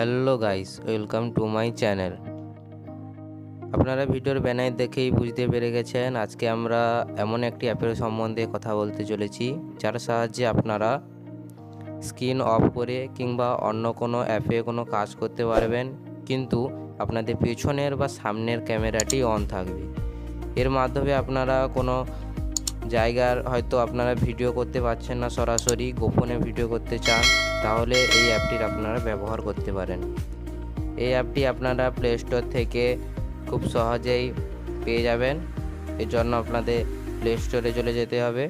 Hello guys welcome to my channel আপনারা ভিডিওর banner দেখেই বুঝতে পেরে গেছেন, আজকে আমরা এমন একটি অ্যাপের সম্বন্ধে কথা বলতে চলেছি, যার সাহায্যে আপনারা স্ক্রিন অফ করে কিংবা অন্য কোনো অ্যাপে কোনো কাজ করতে পারবেন, কিন্তু আপনাদের পেছনের বা সামনের ক্যামেরাটি অন থাকবে। এর মাধ্যমে আপনারা কোনো জায়গার হয়তো আপনারা ভিডিও করতে পারছেন না সরাসরি, গোপনে ভিডিও করতে চান, তাহলে এই অ্যাপটির আপনারা ব্যবহার করতে পারেন। এই অ্যাপটি আপনারা প্লে স্টোর থেকে খুব সহজেই পেয়ে যাবেন। এর জন্য আপনাদের প্লে স্টোরে চলে যেতে হবে।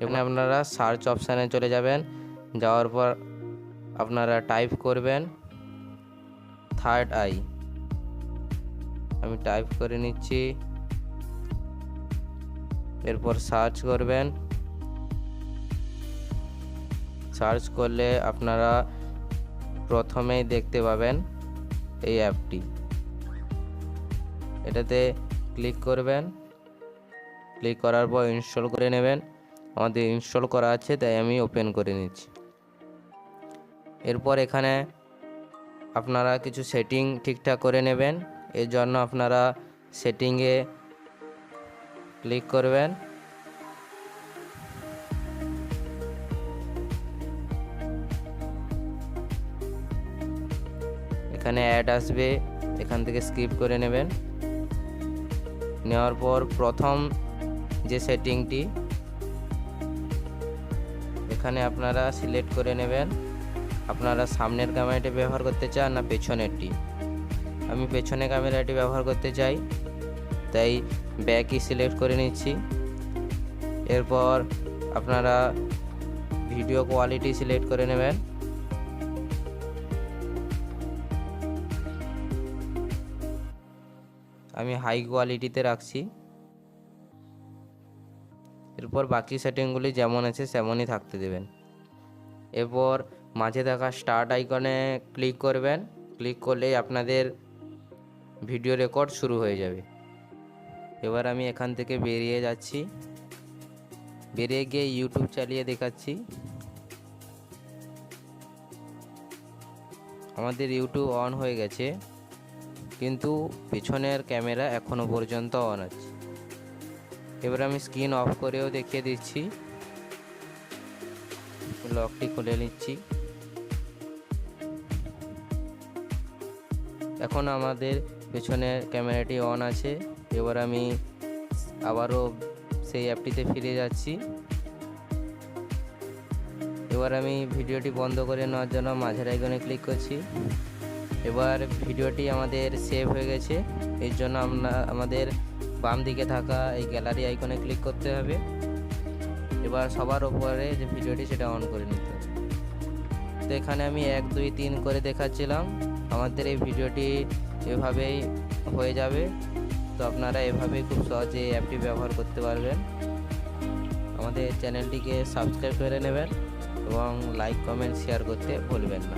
এবং আপনারা সার্চ অপশানে চলে যাবেন। যাওয়ার পর আপনারা টাইপ করবেন থার্ড আই আমি টাইপ করে নিচ্ছি। এরপর সার্চ করবেন। সার্চ করলে আপনারা প্রথমেই দেখতে পাবেন এই অ্যাপটি। এটাতে ক্লিক করবেন। ক্লিক করার পর ইনস্টল করে নেবেন। আমাদের ইনস্টল করা আছে, তাই আমি ওপেন করে নিচ্ছি। এরপর এখানে আপনারা কিছু সেটিং ঠিকঠাক করে নেবেন। এর জন্য আপনারা সেটিংয়ে ক্লিক করবেন। এখানে অ্যাড আসবে, এখান থেকে স্কিপ করে নেবেন। নেওয়ার পর প্রথম যে সেটিংটি, এখানে আপনারা সিলেক্ট করে নেবেন। আপনারা সামনের ক্যামেরাটি ব্যবহার করতে চান না পেছনেরটি? আমি পেছনে ক্যামেরাটি ব্যবহার করতে চাই, তাই ব্যাকই সিলেক্ট করে নিচ্ছি। এরপর আপনারা ভিডিও কোয়ালিটি সিলেক্ট করে নেবেন। আমি হাই কোয়ালিটিতে রাখছি। এরপর বাকি সেটিংগুলি যেমন আছে তেমনই থাকতে দেবেন। এরপর মাঝে থাকা স্টার্ট আইকনে ক্লিক করবেন। ক্লিক করলেই আপনাদের ভিডিও রেকর্ড শুরু হয়ে যাবে। এবার আমি এখান থেকে বেরিয়ে যাচ্ছি। বেরিয়ে গিয়ে ইউটিউব চালিয়ে দেখাচ্ছি। আমাদের ইউটিউব অন হয়ে গেছে, কিন্তু পেছনের ক্যামেরা এখনও পর্যন্ত অন আছে। এবার আমি স্ক্রিন অফ করেও দেখিয়ে দিচ্ছি। লকটি খুলে নিচ্ছি। এখন আমাদের পেছনের ক্যামেরাটি অন আছে। এবার আমি আবারও সেই অ্যাপটিতে ফিরে যাচ্ছি। এবার আমি ভিডিওটি বন্ধ করে নেওয়ার জন্য মাঝের আইকনে ক্লিক করছি। এবার ভিডিওটি আমাদের সেভ হয়ে গেছে। এর জন্য আমরা, আমাদের বাম দিকে থাকা এই গ্যালারি আইকনে ক্লিক করতে হবে। এবার সবার ওপরে যে ভিডিওটি সেটা অন করে নিতে হবে। তো এখানে আমি এক, দুই, তিন করে দেখাচ্ছিলাম। আমাদের এই ভিডিওটি এভাবেই হয়ে যাবে। তো আপনারা এভাবেই খুব সহজে অ্যাপটি ব্যবহার করতে পারবেন। আমাদের চ্যানেলটিকে সাবস্ক্রাইব করে নেবেন এবং লাইক, কমেন্ট, শেয়ার করতে ভুলবেন না।